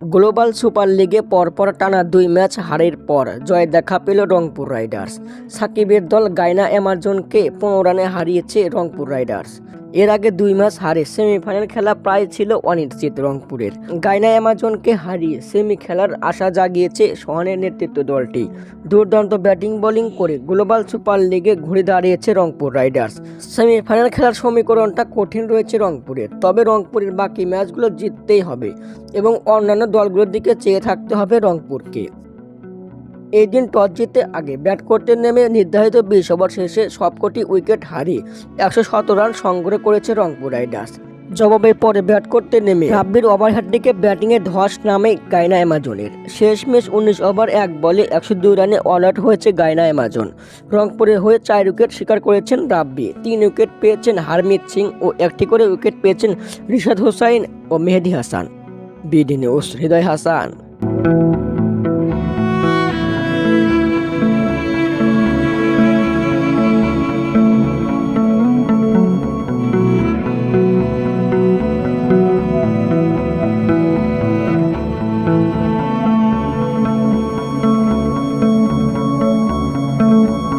Global super লিগে পরপর টানা দুই ম্যাচ হারের পর জয় দেখা পেল রংপুর রাইডার্স। সাকিবের দল গায়না অ্যামাজনকে পনেরো রানে হারিয়েছে রংপুর রাইডার্স। এর আগে দুই ম্যাচ হারে সেমিফাইনাল খেলা প্রায় ছিল অনিশ্চিত রংপুরের। গায়না অ্যামাজনকে হারিয়ে সেমি খেলার আশা জাগিয়েছে সোহানের নেতৃত্ব দলটি। দুর্দান্ত ব্যাটিং, বোলিং করে গ্লোবাল সুপার লিগে ঘুরে দাঁড়িয়েছে রংপুর রাইডার্স। সেমিফাইনাল খেলার সমীকরণটা কঠিন রয়েছে রংপুরের, তবে রংপুরের বাকি ম্যাচগুলো জিততেই হবে এবং অন্যান্য দলগুলোর দিকে চেয়ে থাকতে হবে রংপুরকে। এই দিন টস জিতে আগে ব্যাট করতে নেমে নির্ধারিত বিশ ওভার শেষে সবকটি উইকেট হারিয়ে একশো সতেরো রান সংগ্রহ করেছে রংপুর রাইডার্স। জবাবের পরে ব্যাট করতে নেমে রাব্বির ওভার ওভারহেডটিকে ব্যাটিংয়ে ধস নামে গায়না অ্যামাজনের শেষ শেষমেশ উনিশ ওভার এক বলে একশো দুই রানে অল আউট হয়েছে গায়না অ্যামাজন রংপুরের হয়ে চার উইকেট শিকার করেছেন রাব্বি। তিন উইকেট পেয়েছেন হারমিত সিং ও একটি করে উইকেট পেয়েছেন রিশাদ হোসাইন ও Mehedi Hasan. BD news Hridoy Hasan.